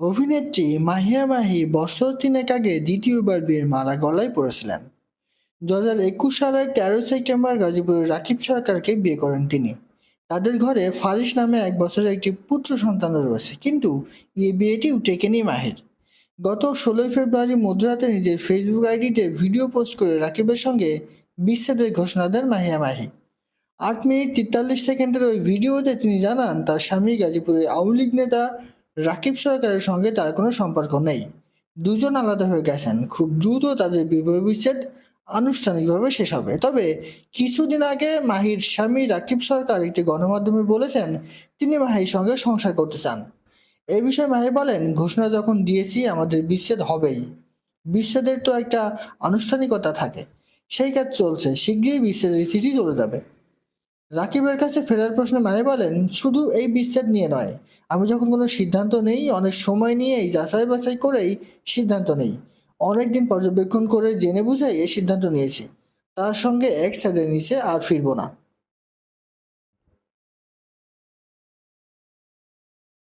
অভিনেত্রী মাহিয়া মাহি বছর তিনেক আগে দ্বিতীয়বার বিয়ের মালা গলায় পড়েছিলেন দু হাজার একুশ সালের তেরো সেপ্টেম্বর গাজীপুরের রাকিব সরকারকে বিয়ে করেন তিনি। তাদের ঘরে ফারিস নামে এক বছরের একটি পুত্র সন্তান রয়েছে, কিন্তু এই বিয়েটিও টেকেনি মাহের। গত ষোলোই ফেব্রুয়ারি মধ্যরাতে নিজের ফেসবুক আইডিতে ভিডিও পোস্ট করে রাকিবের সঙ্গে বিচ্ছেদের ঘোষণা দেন মাহিয়া মাহি। আট মিনিট তেতাল্লিশ সেকেন্ডের ওই ভিডিওতে তিনি জানান, তার স্বামী গাজীপুরের আওয়ামী লীগ নেতা রাকিব সরকারের সঙ্গে তার কোনো সম্পর্ক নেই। দুজন আলাদা হয়ে গেছেন। খুব দ্রুত তাদের বিবাহ বিচ্ছেদ আনুষ্ঠানিকভাবে শেষ হবে। তবে কিছুদিন আগে মাহির স্বামী রাকিব সরকার একটি গণমাধ্যমে বলেছেন, তিনি মাহির সঙ্গে সংসার করতে চান। এ বিষয়ে মাহি বলেন, ঘোষণা যখন দিয়েছি, আমাদের বিচ্ছেদ হবেই। বিচ্ছেদের তো একটা আনুষ্ঠানিকতা থাকে। সেই কাজ চলছে। শীঘ্রই বিচ্ছেদের চিঠি চলে যাবে। রাকিবের কাছে ফেরার প্রশ্নে মায়ে বলেন, শুধু এই বিচ্ছেদ নিয়ে নয়। আমি যখন কোনো সিদ্ধান্ত নেই, অনেক সময় নিয়েই যাচাই বাছাই করেই সিদ্ধান্ত নেই। অনেকদিন পর্যবেক্ষণ করে জেনে বুঝে এই সিদ্ধান্ত নিয়েছি। তার সঙ্গে এক সাইডে নিচে আর ফিরবো না।